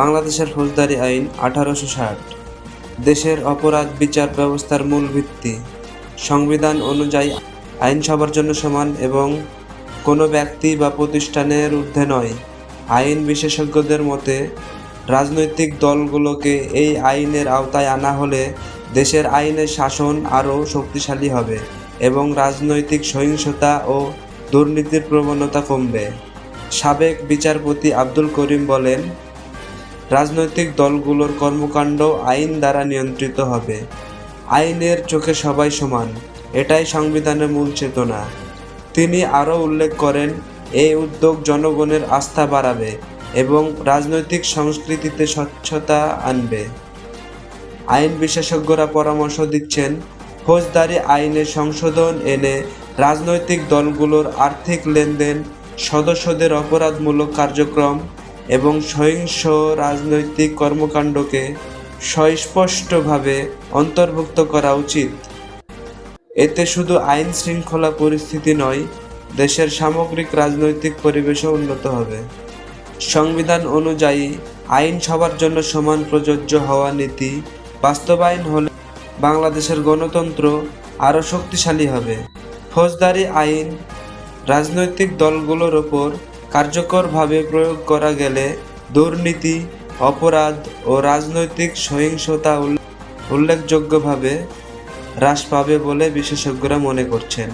বাংলাদেশের ফৌজদারি আইন আঠারোশো ষাট। দেশের অপরাধ বিচার ব্যবস্থার মূল ভিত্তি। সংবিধান অনুযায়ী আইন সবার জন্য সমান এবং কোনো ব্যক্তি বা প্রতিষ্ঠানের ঊর্ধ্বে নয়। আইন বিশেষজ্ঞদের মতে, রাজনৈতিক দলগুলোকে এই আইনের আওতায় আনা হলে দেশের আইনের শাসন আরও শক্তিশালী হবে এবং রাজনৈতিক সহিংসতা ও দুর্নীতির প্রবণতা কমবে। সাবেক বিচারপতি আব্দুল করিম বলেন রাজনৈতিক দলগুলোর কর্মকাণ্ড আইন দ্বারা নিয়ন্ত্রিত হবে। আইনের চোখে সবাই সমান, এটাই সংবিধানের মূল চেতনা। তিনি আরও উল্লেখ করেন, এই উদ্যোগ জনগণের আস্থা বাড়াবে এবং রাজনৈতিক সংস্কৃতিতে স্বচ্ছতা আনবে। আইন বিশেষজ্ঞরা পরামর্শ দিচ্ছেন, ফৌজদারি আইনে সংশোধন এনে রাজনৈতিক দলগুলোর আর্থিক লেনদেন, সদস্যদের অপরাধমূলক কার্যক্রম এবং সহিংস রাজনৈতিক কর্মকাণ্ডকে সুস্পষ্টভাবে অন্তর্ভুক্ত করা উচিত। এতে শুধু আইন শৃঙ্খলা পরিস্থিতি নয়, দেশের সামগ্রিক রাজনৈতিক পরিবেশও উন্নত হবে। সংবিধান অনুযায়ী আইন সবার জন্য সমান প্রযোজ্য হওয়া নীতি বাস্তবায়ন হলে বাংলাদেশের গণতন্ত্র আরও শক্তিশালী হবে। ফৌজদারি আইন, রাজনৈতিক দলগুলোর ওপর কার্যকরভাবে প্রয়োগ করা গেলে দুর্নীতি, অপরাধ ও রাজনৈতিক সহিংসতা উল্লে- উল্লেখযোগ্যভাবে হ্রাস পাবে বলে বিশেষজ্ঞরা মনে করছেন।